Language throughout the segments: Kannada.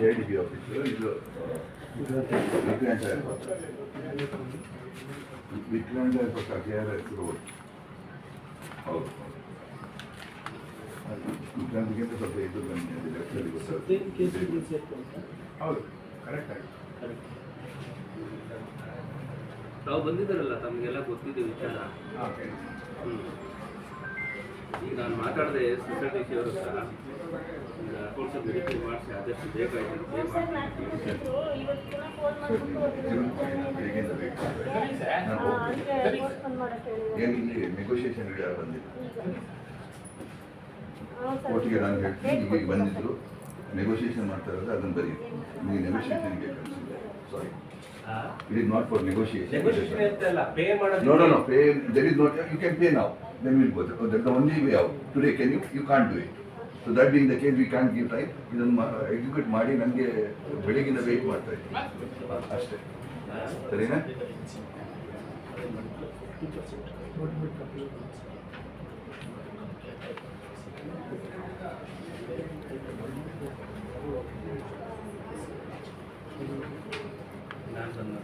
ಎ ಡಿ ಬಿ ಆಫೀಸು ಇದು ಕೆ ಆರ್ ಎಸ್ ರೋಡ್ ಹೌದು ವಿಕ್ರಾಂತಿಗಿಂತ ಸ್ವಲ್ಪ ಇದು ಬಂದಿದೆ ಲೆಫ್ಟಲ್ಲಿ ಗೊತ್ತಾಗ್ತದೆ ಹೌದು ಕರೆಕ್ಟ್ ತಾವು ಬಂದಿದ್ದಾರಲ್ಲ, ತಮಗೆಲ್ಲ ಗೊತ್ತಿದೆ ವಿಚಾರ ಹ್ಮ್. ಈಗ ನಾನು ಮಾತಾಡಿದೆ ಸೊಸೈಟಿ ಅವರು ಸಹ ಅಕೌಂಟ್ಸ್ ವೆರಿಫೈ ಮಾಡಿಸಿ ಆದಷ್ಟು ಬೇಗ ಬೇಕು ನಾನು ಏನು ಇಲ್ಲಿ ನೆಗೋಷಿಯೇಷನ್ಗೆ ಬಂದಿಲ್ಲ ಒಟ್ಟಿಗೆ ನಾನು ಹೇಳ್ತೀನಿ ಈಗ ಬಂದಿದ್ರು ನೆಗೋಷಿಯೇಷನ್ ಮಾಡ್ತಾ ಇರೋದು ಅದನ್ನು ಬರೀ ನಿಮಗೆ negotiation sorry it is not for negotiation no no pay there is not you can pay now then will go that the only way out today can you you can do it so that being the case we can give time ಇದನ್ನು ಎಕ್ಸಿಕ್ಯೂಟ್ ಮಾಡಿ ನಮಗೆ ಬೆಳಗಿನ ವೇಟ್ ಮಾಡ್ತಾ ಇದ್ದೀನಿ ಅಷ್ಟೇ. ಸರಿನಾ? ನಾನು ಬಂದ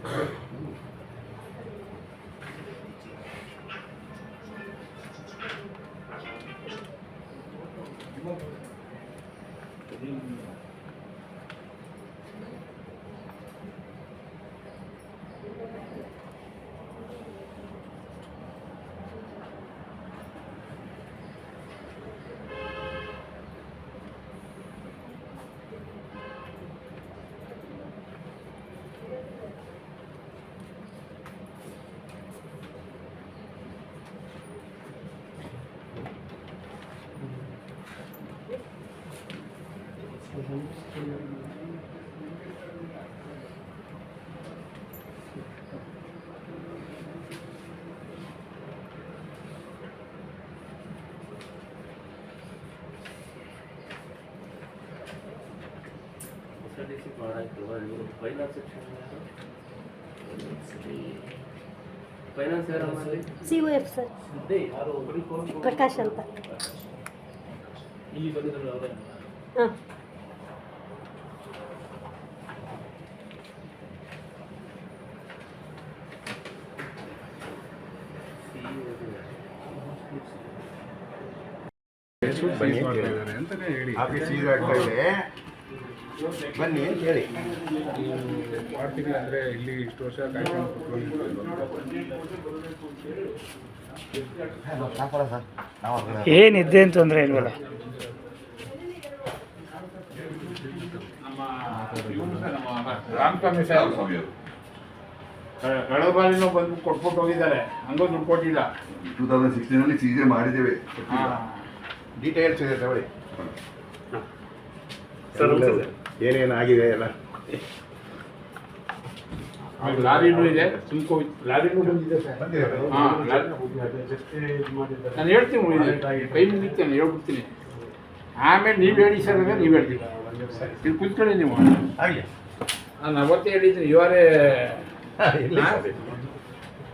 ಸೊಸೈಟಿ ಮಾಡಾಯ್ತು ಇವರು ಫೈನಾನ್ಸ್ ಸೆಕ್ಷನ್ ಸಿ ಅಂತ ಅವರೇ ಬನ್ನಿ ಆಫೀಸ್ ಈಗ ಆಗ್ತಾ ಇದೆ. ಬನ್ನಿ ಅಂತ ಹೇಳಿ. ಮಾಡ್ತೀವಿ ಅಂದ್ರೆ ಇಲ್ಲಿ ಇಷ್ಟು ವರ್ಷ ಕಾಯ್ಕೊಂಡು ಅಂತ ಸಾಕಲ್ಲ ಸರ್ ನಾವು ತೊಂದರೆ ಇಲ್ವಲ್ಲ? ರಾಮಸ್ವಾಮಿ ಸರ್. ಕಳೆದ ಬಾರಿನೂ ಬಂದು ಕೊಟ್ಬಿಟ್ಟು ಹೋಗಿದ್ದಾರೆ. ಹಂಗೂ ದುಡ್ಡು ಕೊಟ್ಟಿಲ್ಲ. ಟೂ ತೌಸಂಡ್ ಸಿಕ್ಸ್ಟೀನಲ್ಲಿ ಸೀಸೆ ಮಾಡಿದ್ದೇವೆ. ಡೀಟೇಲ್ಸ್ ಇದೆ ತಗೊಳ್ಳಿ. ಸರ್ ನಮಸ್ತೆ ಸರ್. ಏನೇನು ಆಗಿದೆ ಎಲ್ಲ? ಆಮೇಲೆ ಲಾರಿನೂ ಇದೆ ಸುಮ್ಕೋ ಲಾರಿನೂ ಬಂದಿದೆ ಸರ್. ಹಾಂ ನಾನು ಹೇಳ್ತೀನಿ. ಕೈ ಮುಗಿತೇನೆ ಹೇಳ್ಬಿಡ್ತೀನಿ. ಆಮೇಲೆ ನೀವು ಹೇಳಿ ಸರ್ ಅಂದ್ರೆ ನೀವು ಹೇಳ್ತೀವಿ ನೀವು ಕುತ್ಕೊಳ್ಳಿ ನೀವು. ಆಗಲಿ ನಾನು ಅವತ್ತೇ ಹೇಳಿದ್ದೀನಿ ಇವರೇ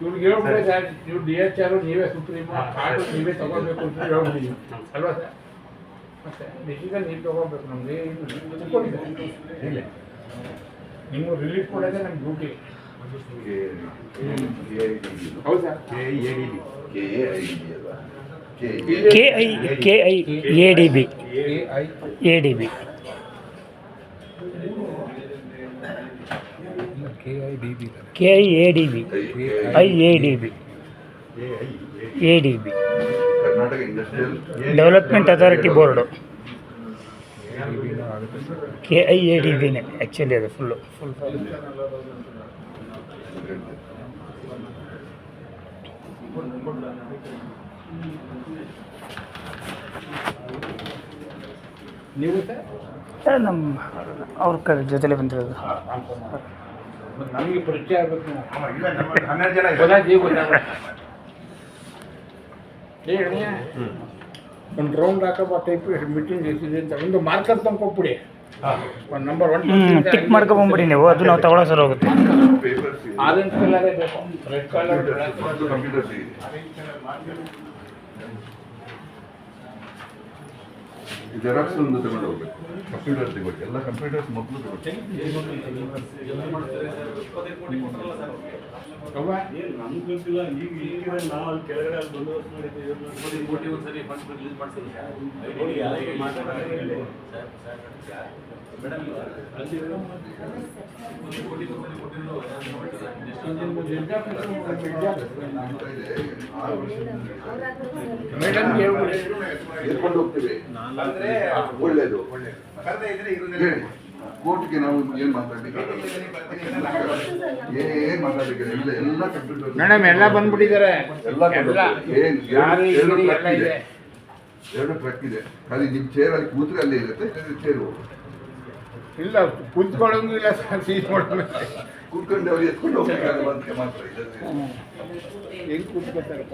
ಇವ್ರಿಗೆ ಹೇಳ್ಬಿಡಿ ಸರ್ ನೀವು ಡಿ ಎಚ್ ಆರ್ ನೀವೇ ಸುಪ್ರೀಮ್ ಕಾರ್ಡು ನೀವೇ ತಗೋಬೇಕು ಅಂತ ಹೇಳ್ಬಿಡಿ ಅಲ್ವಾ ಸರ್ ಮತ್ತೆ ಡಿಸಿಷನ್ ನೀವು ತಗೋಬೇಕು ನಮಗೆ ಇಲ್ಲ ನಿಮ್ಗೆ ರಿಲೀಫ್ ಕೊಡೋದೇ ನಮ್ಮ duty K A I D ಹೌದಾ K A D B K A I D ಅಲ್ವಾ K K I K I A D B A I A D B K I A D B I A D B A D B development authority board K I A D ಬಿನೇ actually ಅದು ಫುಲ್ಲು ಫುಲ್ ನೀವು ಸರ್? ನಮ್ಮ ಅವ್ರ ಕ ಜೊತೆಲೇ ಬಂದಿರೋದು. ನಮಗೆ ಪರಿಚಯ ಆಗಬೇಕು ಇಲ್ಲ ನಮ್ಮ ಹನ್ನೆರಡು ಜನ ಗೊತ್ತಾಗ ಏ ಅಣ್ಣಯ್ಯ ಒಂದು ರೌಂಡ್ ಹಾಕಪ್ಪ ಟೈಪ್ ಮೀಟಿಂಗ್ ಎಷ್ಟಿದೆ ಅಂತ ಒಂದು ಮಾರ್ಕರ್ ತಂದ್ಕೊಟ್ಬಿಡಿ ಒಂದು ನಂಬರ್ ಒನ್ ಟಿಕ್ ಮಾಡ್ಕೊಂಬಿಡಿ ನೀವು ಅದು ನಾವು ತಗೊಳ್ಳೋ ಸರ್ ಹೋಗುತ್ತೆ ಆರೆಂಜ್ ಕಲರೇ ಬೇಕು ರೆಡ್ ಕಲರ್ ಕಂಪ್ಯೂಟರ್ಸ್ ಇದೆ ಜೆರಾಕ್ಸ್ ಒಂದು ತಗೊಂಡು ಹೋಗ್ಬೇಕು. ಕಂಪ್ಯೂಟರ್ ತಗೊಳ್ಳಿ. ಎಲ್ಲ ಕಂಪ್ಯೂಟರ್ಸ್ ಮೊದಲು ತಗೊಳ್ಳಿ. ಮೇಡಮ್ ಹೇಳ್ಬಿಡಿ. ಎತ್ಕೊಂಡು ಹೋಗ್ತೀವಿ. ಒಳ್ಳೇದು. ಕರೆದೇ ಇದ್ರೆ ಇವ್ರನ್ನೆಲ್ಲ ಹೇಳಿ ಕೋರ್ಟ್ಗೆ ನಾವು ಏನು ಮಾತಾಡ್ಲಿಕ್ಕೆ ಏನ್ ಮಾತಾಡ್ಲಿಕ್ಕೆ ಎಲ್ಲ ಎಲ್ಲ ಕಂಪ್ಯೂಟರ್ ಮೇಡಮ್ ಎಲ್ಲ ಬಂದ್ಬಿಟ್ಟಿದ್ದಾರೆ. ಎಲ್ಲ ಏನ್ ಯಾರು ಎರಡು ಇಲ್ಲಿ ಟ್ರಕ್ ಎಲ್ಲ ಇದೆ. ಇದೆ. ಎರಡು ಟ್ರಕ್ ಇದೆ. ಖಾಲಿ ನಿಮ್ ಚೇರ್ ಅಲ್ಲಿ ಕೂತ್ರೆ ಅಲ್ಲೇ ಇರುತ್ತೆ ಚೇರ್ ಇಲ್ಲ ಕುಂತ್ಕೊಳ್ಳೋಂಗೂ ಇಲ್ಲ ಸೀಟ್ ಮಾಡೋಂಗಿಲ್ಲ ಕೂತ್ಕೊಂಡು ಅವ್ರು ಎತ್ಕೊಂಡು ಹೋಗ್ಬೇಕಾಗಲ್ಲ ಅಂತ ಮಾತ್ರ ಹೆಂಗ್ ಕೂತ್ಕೊತಾರಪ್ಪ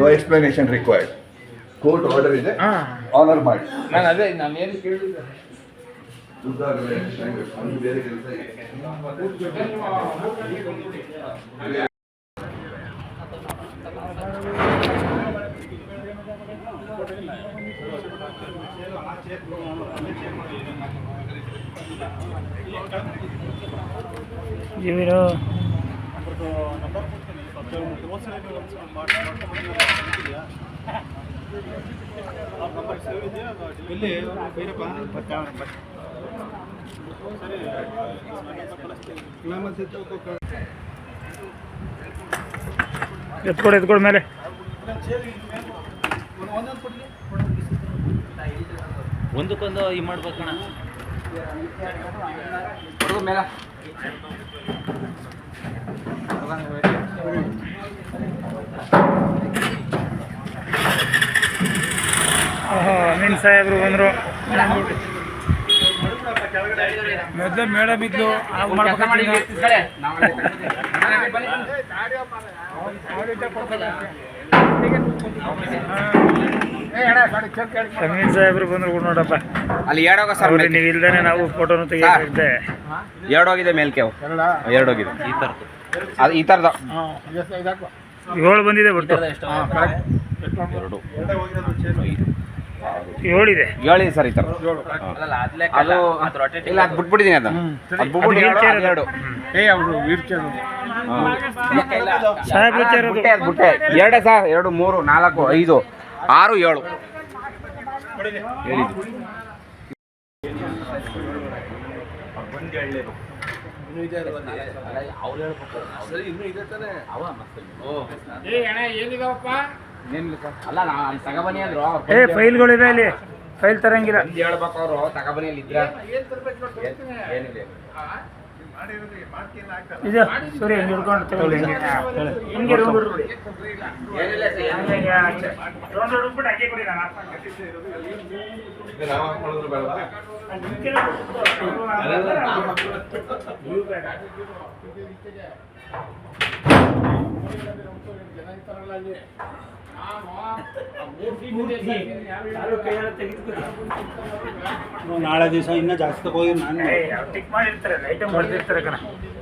no explanation required court order ಇದೆ. ಆನರ್ ಮಾಡಿ. ನಾನು ಅದೇ ನಾನು ಏನು ಕೇಳಿಲ್ಲ ಬೇರೆ ಕೆಲಸ ಇದೆ. ಇವರು ಎತ್ಕೊಡು ಎತ್ಕೊಡ ಮೇಲೆ. ಒಂದಕ್ಕೊಂದು ಈ ಮಾಡ್ಬೇಕಣ್ಣ. ಓಹೋ ಸಾಹೇಬ್ರು ಬಂದರು. ಮೊದಲೇ ಮೇಡಮ್ ಇದ್ಲು ಆಗ ಅಮೀನ್ ಸಾಹೇಬ್ರು ಬಂದ್ರು ಕೂಡ ನೋಡಪ್ಪ. ಅಲ್ಲಿ ಎರಡೋಗ ಸರ್ ಅವ್ರಿಗೆ ನೀವು ಇಲ್ದೇ ನಾವು ಫೋಟೋನು ತೆಗಿಯಾಕಿದ್ದೆ ಎರಡೋಗಿದೆ ಮೇಲ್ಕೆ ಅವು. ಎರಡೋಗಿದೆ ಈ ಥರದ್ದು. ಅದು ಈ ಥರದ ಏಳು ಬಂದಿದೆ ಒಟ್ಟು ಎರಡು ಏಳಿದೆ. ಏಳಿದೆ ಸರ್ ಈ ಥರ. ಅದು ಇಲ್ಲ ಅದು ಬಿಟ್ಬಿಟ್ಟಿದ್ದೀನಿ ಅದು. ಅದು ಬಿಟ್ಬಿಟ್ಟು ಅದು wheelchair ಎರಡು, ಮೂರು ಏ ಅವರು ಆರು ಏಳು ಅದು. ಬುಟ್ಟೆ ಅದು. ಬುಟ್ಟೆ ಎರಡೇ ಸರ್ ಎರಡು ಮೂರು ನಾಲ್ಕು ಐದು ಆರು ಏಳು. ಹೇಳಿದ್ದು. ಏ ಫೈಲ್ಗಳಿವೆ ಅಲ್ಲಿ ಫೈಲ್ ತರಂಗಿಲ್ಲ. ಹೇಳ್ಬೇಕು ಅವರು. ತಗಬನಿಯಲ್ಲಿ ಅಲ್ಲಿ ಇದ್ರೆ. ಏನ್ ತರ್ಬೇಕು ನೋಡು, ತರ್ತೀನಿ. ಏನಿದೆ ಇದು ಸರಿ ಹಿಂಗೆ ಹಿಡ್ಕೊಂಡು ತಗೊಳ್ಳಿ. ಹಿಂಗೆ ಕೈಯೆಲ್ಲ ನಾಳೆ ದಿವಸ ಇನ್ನೂ ಜಾಸ್ತಿ ಹೋಗಿ ನಾನು ಟಿಕ್ ಮಾಡಿರ್ತಾರೆ ಐಟಮ್ ಹೊಡೆದಿರ್ತಾರೆ तरह का